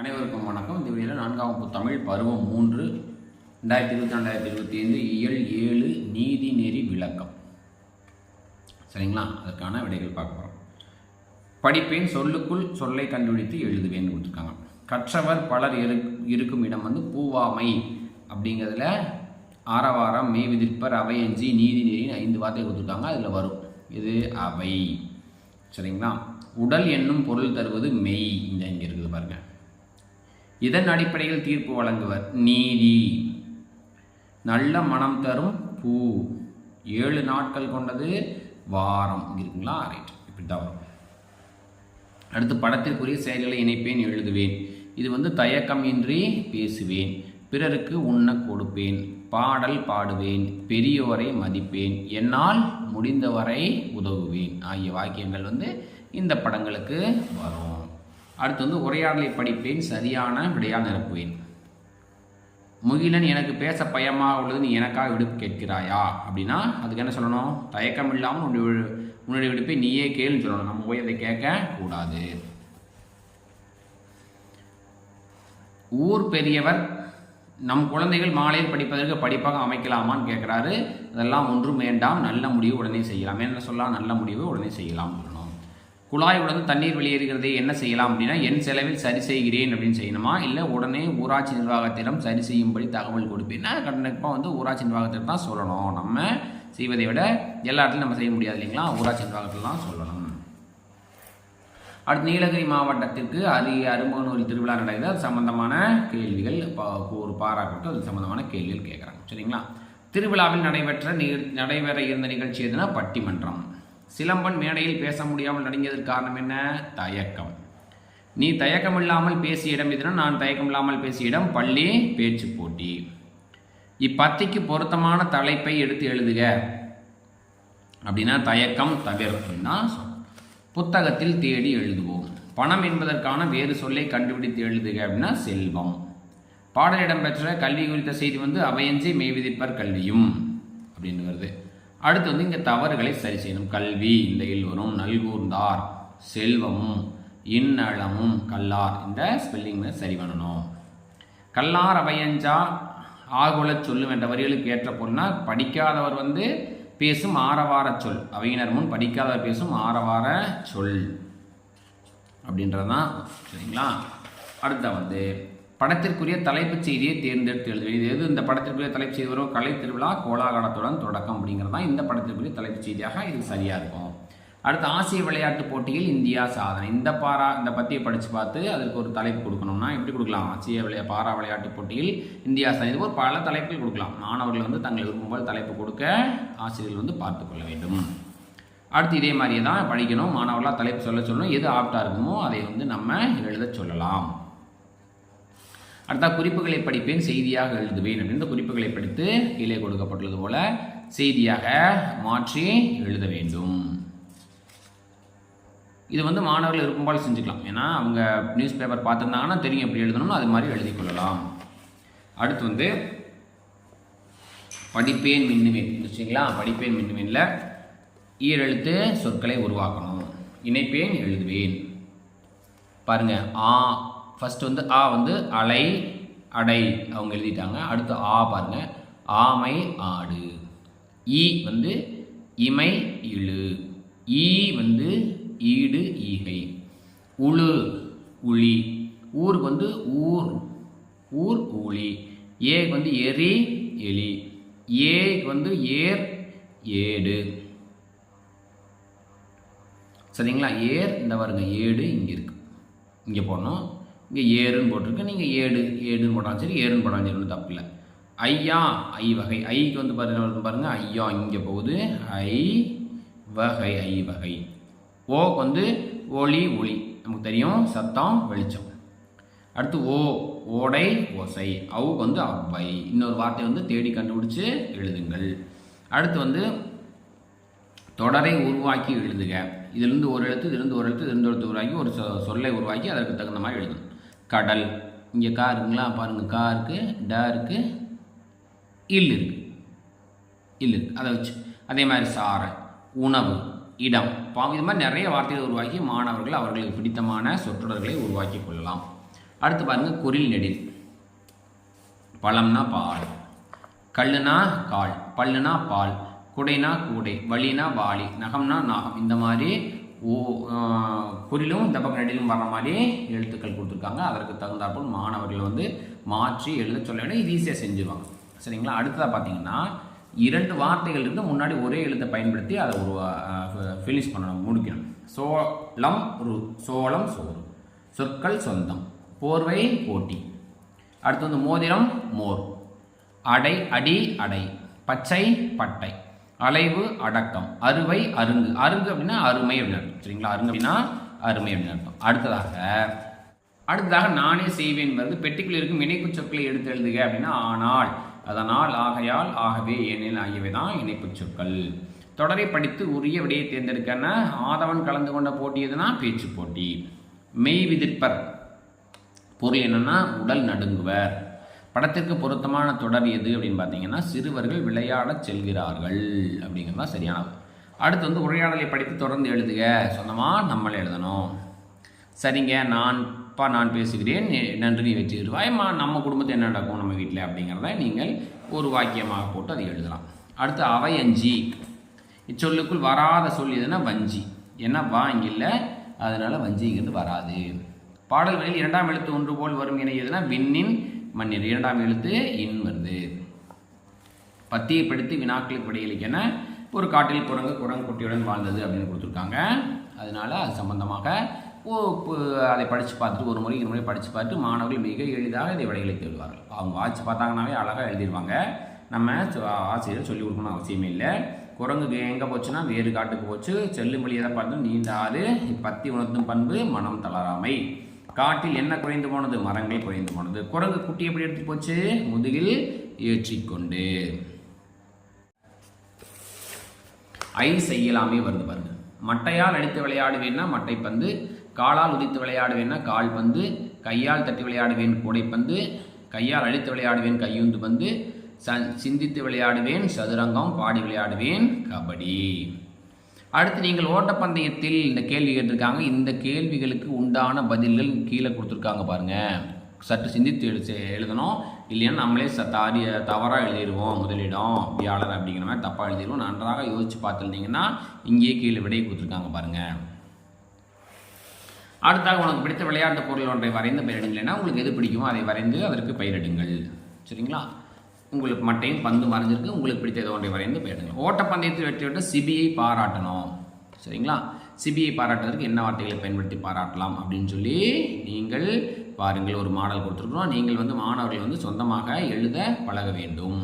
அனைவருக்கும் வணக்கம். இந்த வீடியோவில் நான்காம் வகுப்பு தமிழ் பருவம் மூன்று ரெண்டாயிரத்தி இருபத்தி ரெண்டாயிரத்தி இருபத்தி ஐந்து இயல் ஏழு நீதி நெறி விளக்கம். சரிங்களா? அதற்கான விடைகள் பார்க்க போகிறோம் படிப்பேன் சொல்லுக்குள் சொல்லை கண்டுபிடித்து எழுதுவேன்னு கொடுத்துருக்காங்க. கற்றவர் பலர் இரு இருக்கும் இடம் வந்து பூவாமை அப்படிங்கிறதுல ஆரவாரம் மெய் விதிர்ப்பர் அவையஞ்சி நீதி நெறின்னு ஐந்து வார்த்தை கொடுத்துருக்காங்க. அதில் வரும். இது அவை. சரிங்களா? உடல் என்னும் பொருள் தருவது மெய். இந்த இங்கே இருக்குது பாருங்கள் இதன் அடிப்படையில் தீர்ப்பு வழங்குவர். நீதி. நல்ல மனம் தரும் பூ. ஏழு நாட்கள் கொண்டது வாரம். இருக்குங்களா ரைட் இப்படி தான் வரும். அடுத்து படத்திற்குரிய செயல்களை இணைப்பேன் எழுதுவேன். இது வந்து தயக்கம் இன்றி பேசுவேன். பிறருக்கு உண்ண கொடுப்பேன். பாடல் பாடுவேன். பெரியோரை மதிப்பேன். என்னால் முடிந்தவரை உதவுவேன். ஆகிய வாக்கியங்கள் வந்து இந்த படங்களுக்கு வரும். அடுத்து வந்து உரையாடலை படிப்பேன் சரியான விடையால் நிரப்புவேன். முகிலன் எனக்கு பேச பயமாக உள்ளது நீ எனக்காக விடுப்பு கேட்கிறாயா? அப்படின்னா அதுக்கு என்ன சொல்லணும்? தயக்கம் இல்லாமல் உன்னுடைய உன்னுடைய விடுப்பை நீயே கேளுன்னு சொல்லணும். நம்ம போய் அதை கேட்க கூடாது. ஊர் பெரியவர் நம் குழந்தைகள் மாலையில் படிப்பதற்கு படிப்பாக அமைக்கலாமான்னு கேட்குறாரு. அதெல்லாம் ஒன்றும் வேண்டாம். நல்ல முடிவு உடனே செய்யலாம். என்ன சொல்லலாம்? நல்ல முடிவு உடனே செய்யலாம். குழாயுடன் குழாய் உடனே தண்ணீர் வெளியேறுகிறதை என்ன செய்யலாம் அப்படின்னா என் செலவில் சரி செய்கிறேன் அப்படின்னு செய்யணுமா? இல்லை உடனே ஊராட்சி நிர்வாகத்திடம் சரி செய்யும்படி தகவல் கொடுப்பேன்னா கண்டிப்பாக வந்து ஊராட்சி நிர்வாகத்திற்கு தான் சொல்லணும். நம்ம செய்வதை விட எல்லா இடத்துலையும் நம்ம செய்ய முடியாது இல்லைங்களா? ஊராட்சி நிர்வாகத்தில் தான் சொல்லணும். அடுத்து நீலகிரி மாவட்டத்திற்கு அரி அரும்பனூர் திருவிழா நடக்குது. அது சம்பந்தமான கேள்விகள் பா- ஒரு பாராட்டு அது சம்பந்தமான கேள்விகள் கேட்குறாங்க சரிங்களா? திருவிழாவில் நடைபெற்ற நிகழ் நடைபெற இருந்த நிகழ்ச்சி எதுனா பட்டிமன்றம். சிலம்பன் மேடையில் பேச முடியாமல் நடுங்கியதற்கு காரணம் என்ன? தயக்கம். நீ தயக்கம் இல்லாமல் பேசிய இடம் எதுனா நான் தயக்கம் இல்லாமல் பேசிய இடம் பள்ளி பேச்சு போட்டி. இப்பத்திக்கு பொருத்தமான தலைப்பை எடுத்து எழுதுக. அப்படின்னா தயக்கம் தவிர்ப்புன்னா சொல்லணும். புத்தகத்தில் தேடி எழுதுவோம். பணம் என்பதற்கான வேறு சொல்லை கண்டுபிடித்து எழுதுக அப்படின்னா செல்வம். பாடல் இடம்பெற்ற கல்வி குறித்த செய்தி வந்து அவையஞ்சி மெய்விதிப்பர் கல்வியும் அப்படின்னு வருது அடுத்து வந்து இங்கே தவறுகளை சரி செய்யணும். கல்வி இந்த இல் வரும் நல்கூர்ந்தார். செல்வமும் இன்னளமும் கல்லார். இந்த ஸ்பெல்லிங் சரி பண்ணணும். கல்லார் அபயஞ்சா ஆகுல சொல்லும் என்ற வரிகளுக்கு ஏற்ற பொருள்னா படிக்காதவர் வந்து பேசும் ஆரவார சொல். அவையினர் முன் படிக்காதவர் பேசும் ஆரவார சொல். அப்படின்றது தான் சரிங்களா? அடுத்த வந்து படத்திற்குரிய தலைப்புச் செய்தியை தேர்ந்தெடுத்து எழுதுவேன் இது எது? இந்த படத்திற்குரிய தலைப்புச் செய்தி வரும் கலை திருவிழா கோலாகலத்துடன் தொடக்கம் அப்படிங்கிறது தான் இந்த படத்திற்குரிய தலைப்புச் செய்தியாக இது சரியாக இருக்கும். அடுத்து ஆசிய விளையாட்டுப் போட்டியில் இந்தியா சாதனை. இந்த பாரா இந்த பத்தியை படித்து பார்த்து அதுக்கு ஒரு தலைப்பு கொடுக்கணும்னா எப்படி கொடுக்கலாம்? ஆசிய விளையா பாரா விளையாட்டுப் போட்டியில் இந்தியா சாதனை. இது ஒரு பல தலைப்புகள் கொடுக்கலாம். மாணவர்கள் வந்து தங்கள் விரும்பும்போது தலைப்பு கொடுக்க ஆசிரியர்கள் வந்து பார்த்து கொள்ள வேண்டும். அடுத்து இதே மாதிரியே தான் படிக்கணும். மாணவர்களாக தலைப்பு சொல்ல சொல்லணும். எது ஆப்டாக இருக்குமோ அதை வந்து நம்ம எழுத சொல்லலாம். அடுத்தா குறிப்புகளை படிப்பேன் செய்தியாக எழுதுவேன் அப்படின்னு இந்த குறிப்புகளை படித்து கீழே கொடுக்கப்பட்டுள்ளது போல செய்தியாக மாற்றி எழுத வேண்டும். இது வந்து மாணவர்கள் இருக்கும்போது செஞ்சுக்கலாம். ஏன்னா அவங்க நியூஸ் பேப்பர் பார்த்துருந்தாங்கன்னா தெரியும் எப்படி எழுதணும்னு அது மாதிரி எழுதி கொள்ளலாம். அடுத்து வந்து படிப்பேன் மின்னுவேன் வச்சுங்களா படிப்பேன் மின்னுவேனில் ஈரெழுத்து சொற்களை உருவாக்கணும். இணைப்பேன் எழுதுவேன். பாருங்கள் ஆ ஃபஸ்ட்டு வந்து ஆ வந்து அலை அடை. அவங்க எழுதிட்டாங்க. அடுத்து ஆ பாருங்க. ஆமை ஆடு. ஈ வந்து இமை இழு. ஈ வந்து ஈடு ஈகை. உழு உளி ஊருக்கு வந்து ஊர். ஊர் ஊழி. ஏக்கு வந்து எரி எலி. ஏக்கு வந்து ஏர் ஏடு. சரிங்களா? ஏர் இந்த வருங்க ஏடு இங்கே இருக்கு. இங்கே போடணும். இங்கே ஏறுன்னு போட்டிருக்கு. நீங்கள் ஏடு ஏடுன்னு போட்டாலும் சரி ஏறுன்னு போட்டாலும் சரி ஒன்றும் தப்பு இல்லை ஐயா ஐ வகை ஐக்கு வந்து பாருங்க வருது பாருங்க. ஐயா இங்கே போகுது. ஐ வகை ஐ வகை. ஓக்கு வந்து ஒளி ஒளி. நமக்கு தெரியும். சத்தம் வெளிச்சம். அடுத்து ஓ ஓடை ஓசை. அவுக்கு வந்து அவ்வை. இன்னொரு வார்த்தை வந்து தேடி கண்டுபிடிச்சு எழுதுங்கள். அடுத்து வந்து தொடரை உருவாக்கி எழுதுக. இதிலிருந்து ஒரு எழுத்து இதிலிருந்து ஒரு எழுத்து இதிலிருந்து ஒரு எழுத்து உருவாக்கி ஒரு சொ- சொல்லை உருவாக்கி அதற்கு தகுந்த மாதிரி எழுதணும். கடல். இங்கே கா இருக்குங்களா? பாருங்கள் கா இருக்கு ட இருக்கு இல் இருக்கு. இல் இருக்கு. அதை வச்சு அதே மாதிரி சாரை உணவு இடம். பா இது மாதிரி நிறைய வார்த்தைகளை உருவாக்கி மாணவர்கள் அவர்களுக்கு பிடித்தமான சொற்றொடர்களை உருவாக்கி கொள்ளலாம். அடுத்து பாருங்கள் குரில் நெடில். பழம்னா பால் கல்லுனா கால் பல்லுனா பால் குடைனா கூடை வலினா வாளி நகம்னா நாகம். இந்த மாதிரி ஓ குறிலும் இந்த பக்கம் நடிலும் வர மாதிரி எழுத்துக்கள் கொடுத்துருக்காங்க. அதற்கு தகுந்தாற்போல் மாணவர்கள் வந்து மாற்றி எழுத சொல்ல விட இது ஈஸியாக செஞ்சுருவாங்க. சரிங்களா? அடுத்ததாக பார்த்தீங்கன்னா இரண்டு வார்த்தைகள் இருந்து முன்னாடி ஒரே எழுத்தை பயன்படுத்தி அதை ஒரு ஃபினிஷ் பண்ணணும் முடிக்கணும். சோளம் ரு சோளம் சோறு சொற்கள் சொந்தம் போர்வை போட்டி. அடுத்து வந்து மோதிரம் மோர் அடை அடி அடை பச்சை பட்டை. அலைவு அடக்கம். அறுவை அருங்கு. அருங்கு அப்படின்னா அருமை அப்படின்னு அர்த்தம். சரிங்களா? அருங்கு அப்படின்னா அருமை அப்படின்னு அர்த்தம். அடுத்ததாக அடுத்ததாக நானே செய்வேன் என்பது பெட்டிக்குள் இருக்கும் இணைப்பு சொற்களை எடுத்து எழுதுக அப்படின்னா ஆனால். அதனால் ஆகையால் ஆகவே ஏனில் ஆகியவை தான் இணைப்பு சொற்கள். தொடரை படித்து உரிய விடையை தேர்ந்தெடுக்கன ஆதவன் கலந்து கொண்ட போட்டி எதுனா? பேச்சு போட்டி. மெய் விதிர்ப்பர். பொருள் என்னன்னா உடல் நடுங்குவர். படத்திற்கு பொருத்தமான தொடர் எது அப்படின்னு பார்த்தீங்கன்னா சிறுவர்கள் விளையாடச் செல்கிறார்கள் அப்படிங்கிறது தான் சரியானது அடுத்து வந்து உரையாடலை படித்து தொடர்ந்து எழுதுக. சொந்தமாக நம்மளே எழுதணும். சரிங்க நான் அப்பா நான் பேசுகிறேன். நன்றி வெற்றி தருவாய்மா நம்ம குடும்பத்தை என்ன நடக்கும் நம்ம வீட்டில் அப்படிங்கிறத நீங்கள் ஒரு வாக்கியமாக போட்டு அதை எழுதலாம். அடுத்து அவை அஞ்சி. இச்சொல்லுக்குள் வராத சொல் எதுனா வஞ்சி. ஏன்னா வா இங்கே இல்லை. அதனால் வஞ்சிங்கிறது வராது. பாடல்களில் இரண்டாம் எழுத்து ஒன்று போல் வரும் என எதுனா விண்ணின் மன்னர். இரண்டாம் எழுத்து இன் வருது. பத்தியை படித்து வினாக்களுக்கு விடையளிக்கன ஒரு காட்டில் குரங்கு குரங்கு குட்டியுடன் வாழ்ந்தது அப்படின்னு கொடுத்துருக்காங்க. அதனால் அது சம்பந்தமாக ஓ அதை படித்து பார்த்துட்டு ஒரு முறை இரு முறை படித்து பார்த்துட்டு மாணவர்கள் மிக எளிதாக இதை விடைகளை தேடுவார்கள். அவங்க வாட்சி பார்த்தாங்கனாவே அழகாக எழுதிடுவாங்க நம்ம ஆசிரியர் சொல்லிக் கொடுக்கணும் அவசியமே இல்லை. குரங்கு எங்கே போச்சுன்னா வேறு காட்டுக்கு போச்சு. செல்லும் வழி எதை பார்த்து நீண்ட ஆறு பத்தி உணர்த்தும் பண்பு மனம் தளராமை. காட்டில் என்ன குறைந்து போனது? மரங்கள் குறைந்து போனது. குரங்கு குட்டி எப்படி எடுத்து போச்சு? முதுகில் ஏற்றிக்கொண்டு. ஐ செய்யலாமே வருது பாருங்க. மட்டையால் அடித்து விளையாடுவேன்னா மட்டைப்பந்து காலால் உதித்து விளையாடுவேன்னா கால் பந்து கையால் தட்டி விளையாடுவேன் கூடைப்பந்து கையால் அழித்து விளையாடுவேன் கையுந்து பந்து சிந்தித்து விளையாடுவேன் சதுரங்கம் பாடி விளையாடுவேன் கபடி. அடுத்து நீங்கள் ஓட்டப்பந்தயத்தில் இந்த கேள்வி கேட்டிருக்காங்க. இந்த கேள்விகளுக்கு உண்டான பதில்கள் கீழே கொடுத்துருக்காங்க பாருங்கள் சற்று சிந்தித்து எழு எழுதணும். இல்லைன்னா நம்மளே ச தாரி தவறாக எழுதிடுவோம் முதலிடம். வியாழர் அப்படிங்கிற மாதிரி தப்பாக எழுதிடுவோம் நன்றாக யோசித்து பார்த்துருந்தீங்கன்னா இங்கேயே கீழே விடை கொடுத்துருக்காங்க பாருங்கள் அடுத்தாக உனக்கு பிடித்த விளையாட்டு பொருள் ஒன்றை வரைந்து பயிரிடுங்களேன்னா உங்களுக்கு எது பிடிக்குமோ அதை வரைந்து அதற்கு பயிரிடுங்கள். சரிங்களா? உங்களுக்கு மட்டையும் பந்து மறைஞ்சிருக்கு. உங்களுக்கு பிடித்த ஒன்றை வரைந்து போயிடுங்க. ஓட்டப்பந்தயத்தில் வெற்றி பெற்ற சிபிஐ பாராட்டணும். சரிங்களா? சிபிஐ பாராட்டுறதுக்கு என்ன வார்த்தைகளை பயன்படுத்தி பாராட்டலாம் அப்படின்னு சொல்லி நீங்கள் பாருங்கள். ஒரு மாடல் கொடுத்துருக்குறோம். நீங்கள் வந்து மாணவர்கள் வந்து சொந்தமாக எழுத பழக வேண்டும்.